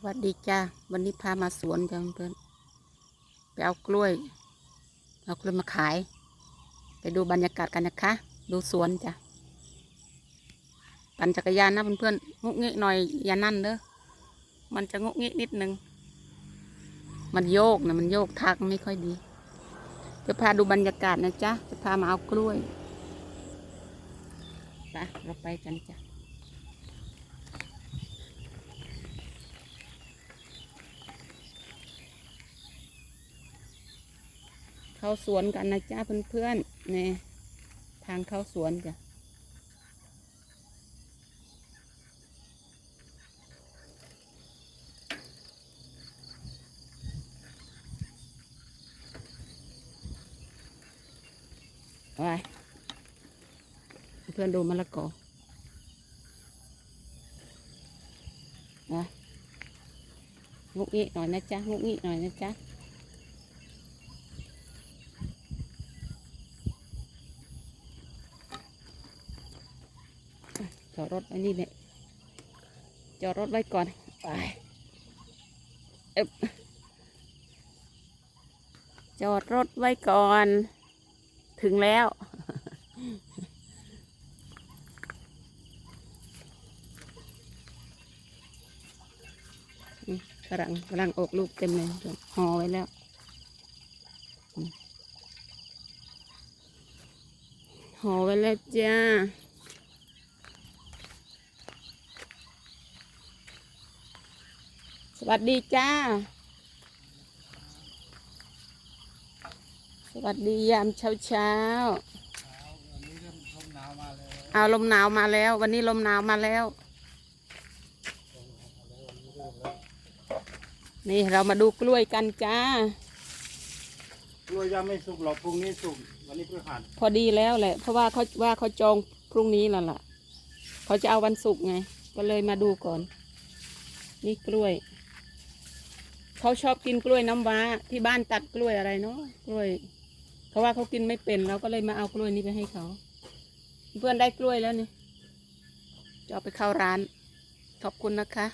สวัสดีจ้าวันนี้พามาสวนจ้าเพื่อนไปเอากล้วย เอากล้วยมาขาย ไปดูบรรยากาศกันนะคะ ดูสวนจ้ะปั่นจักรยานนะเพื่อนๆงุกงิกหน่อยอย่านั่นเด้อมันจะงุกงิกนิดนึง มันโยกนะมันโยกทางไม่ค่อยดี จะพาดูบรรยากาศนะจ๊ะจะพามาเอากล้วยไปเราไปกันจ้ะ เข้าสวนกันนะจ้าเพื่อนๆนี่ทางเข้าสวนจ้ะไปเพื่อนดูมะละกอไปงุกงี้หน่อยนะจ๊ะงุกงี้หน่อยนะจ๊ะ จอดรถไว้นี่เนี่ยจอดรถไว้ก่อนไปเอบจอดรถไว้ก่อน ถึงแล้ว กำลังกำลังออกลูกเต็มเลยห่อไว้แล้วห่อไว้แล้วจ้า สวัสดีจ้า สวัสดียามเช้าเช้าๆเอาลมหนาวมาแล้ว วันนี้ลมหนาวมาแล้ว นี่เรามาดูกล้วยกันจ้ากล้วยยังไม่สุกหรอกพรุ่งนี้สุกวันนี้พฤหัสพอดีแล้วแหละ เพราะว่าเขาว่าเขาจองพรุ่งนี้แล้วล่ะ เขาจะเอาวันศุกร์ไง ก็เลยมาดูก่อน นี่กล้วย เขาชอบกินกล้วยน้ำว้าที่บ้านตัดกล้วยอะไรเนาะกล้วยเขาว่าเขากินไม่เป็นเราก็เลยมาเอากล้วยนี้ไปให้เขา เพื่อนได้กล้วยแล้วนี่จะเอาไปเข้าร้าน ขอบคุณนะคะ